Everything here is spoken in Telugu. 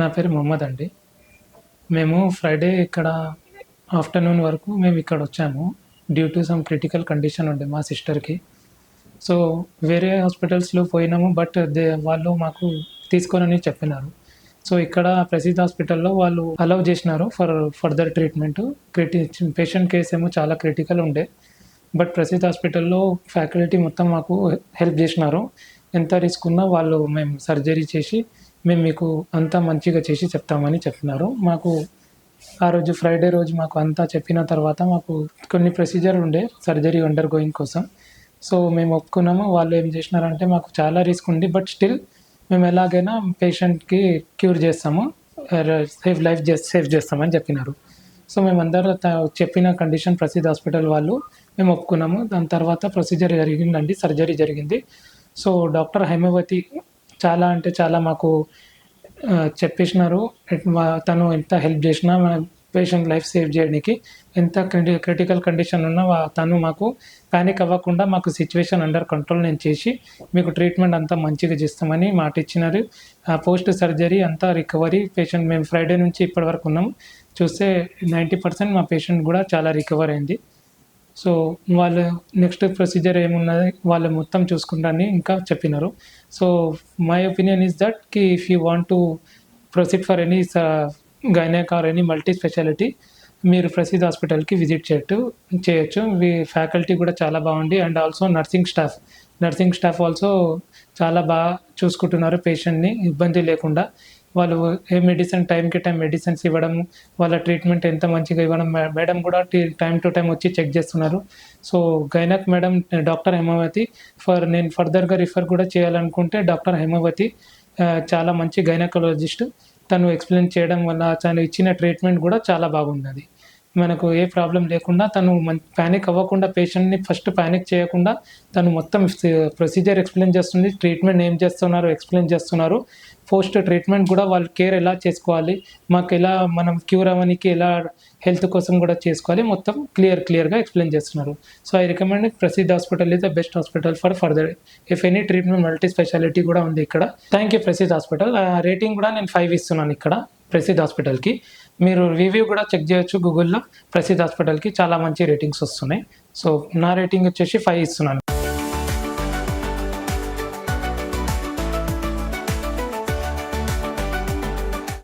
నా పేరు మొహమ్మద్ అండి. మేము ఫ్రైడే ఇక్కడ ఆఫ్టర్నూన్ వరకు మేము ఇక్కడ వచ్చాము. Due to some critical condition ఉండే మా సిస్టర్కి సో వేరే హాస్పిటల్స్లో పోయినాము బట్ దే వాళ్ళు మాకు తీసుకోనని చెప్పినారు. సో ఇక్కడ ప్రసిద్ధ హాస్పిటల్లో వాళ్ళు అలౌ చేసినారు ఫర్ ఫర్దర్ ట్రీట్మెంట్ క్రిటి పేషెంట్ కేసు ఏమో చాలా క్రిటికల్ ఉండే. బట్ ప్రసిద్ధ హాస్పిటల్లో ఫ్యాకల్టీ మొత్తం మాకు హెల్ప్ చేసినారు. ఎంత రిస్క్ ఉన్నా వాళ్ళు మేము సర్జరీ చేసి మేము మీకు అంతా మంచిగా చేసి చెప్తామని చెప్పినారు. మాకు ఆ రోజు ఫ్రైడే రోజు మాకు అంతా చెప్పిన తర్వాత మాకు కొన్ని ప్రొసీజర్ ఉండే సర్జరీ అండర్ గోయింగ్ కోసం. సో మేము ఒప్పుకున్నాము. వాళ్ళు ఏం చేసినారంటే మాకు చాలా రిస్క్ ఉంది బట్ స్టిల్ మేము ఎలాగైనా పేషెంట్కి క్యూర్ చేస్తాము సేఫ్ లైఫ్ సేఫ్ చేస్తామని చెప్పినారు. సో మేమందరూ త- చెప్పిన కండిషన్ ప్రసిద్ధ హాస్పిటల్ వాళ్ళు మేము ఒప్పుకున్నాము. దాని తర్వాత ప్రొసీజర్ జరిగిందండి సర్జరీ జరిగింది. సో డాక్టర్ హైమవతి చాలా అంటే చాలా మాకు చెప్పేసినారు. తను ఎంత హెల్ప్ చేసినా మన పేషెంట్ లైఫ్ సేవ్ చేయడానికి ఎంత క్రిటికల్ కండిషన్ ఉన్నా తను మాకు ప్యానిక్ అవ్వకుండా మాకు సిచ్యువేషన్ అండర్ కంట్రోల్ నేను చేసి మీకు ట్రీట్మెంట్ అంతా మంచిగా చేస్తామని మాట ఇచ్చినారు. పోస్ట్ సర్జరీ అంతా రికవరీ పేషెంట్ మేము ఫ్రైడే నుంచి ఇప్పటి వరకు ఉన్నాం. చూస్తే నైంటీ పర్సెంట్ మా పేషెంట్ కూడా చాలా రికవర్ అయింది. సో వాళ్ళు నెక్స్ట్ ప్రొసీజర్ ఏమున్నది వాళ్ళు మొత్తం చూసుకుంటారని ఇంకా చెప్పినారు. So my opinion is దట్కి if you want to proceed for any gynaec or any multi speciality మీరు ప్రసిద్ధ హాస్పిటల్కి విజిట్ చేయట్టు చేయొచ్చు. మీ ఫ్యాకల్టీ కూడా చాలా బాగుంది and also nursing staff nursing staff also చాలా బాగా చూసుకుంటున్నారు పేషెంట్ని ఇబ్బంది లేకుండా. వాళ్ళు ఏ మెడిసిన్ టైంకి టైం మెడిసిన్స్ ఇవ్వడం వాళ్ళ ట్రీట్మెంట్ ఎంత మంచిగా ఇవ్వడం మేడం కూడా టైం టు టైం వచ్చి చెక్ చేస్తున్నారు. So gynaec madam doctor Hemavathi for నేను ఫర్దర్గా రిఫర్ కూడా చేయాలనుకుంటే డాక్టర్ హేమావతి చాలా మంచి గైనకాలజిస్ట్ తను ఎక్స్ప్లెయిన్ చేయడం వల్ల తను ఇచ్చిన ట్రీట్మెంట్ కూడా చాలా బాగున్నది మనకు ఏ ప్రాబ్లం లేకుండా తను ప్యానిక్ అవ్వకుండా పేషెంట్ని ఫస్ట్ ప్యానిక్ చేయకుండా తను మొత్తం ప్రొసీజర్ ఎక్స్ప్లెయిన్ చేస్తుంది. ట్రీట్మెంట్ ఏం చేస్తున్నారు ఎక్స్ప్లెయిన్ చేస్తున్నారు. పోస్ట్ ట్రీట్మెంట్ కూడా వాళ్ళు కేర్ ఎలా చేసుకోవాలి మాకు ఎలా మనం క్యూర్ అవ్వడానికి ఎలా హెల్త్ కోసం కూడా చేసుకోవాలి మొత్తం క్లియర్ క్లియర్గా ఎక్స్ప్లెయిన్ చేస్తున్నారు. So I recommend Prasiddha hospital is the best hospital for further if any treatment multi speciality కూడా ఉంది ఇక్కడ. Thank you Prasiddha hospital rating కూడా నేను ఫైవ్ ఇస్తున్నాను ఇక్కడ ప్రసిద్ధ హాస్పిటల్కి మీరు రివ్యూ కూడా చెక్ చేయొచ్చు గూగుల్లో ప్రసిద్ధ హాస్పిటల్కి చాలా మంచి రేటింగ్స్ వస్తున్నాయి. సో నా రేటింగ్ వచ్చేసి ఫైవ్ ఇస్తున్నాను.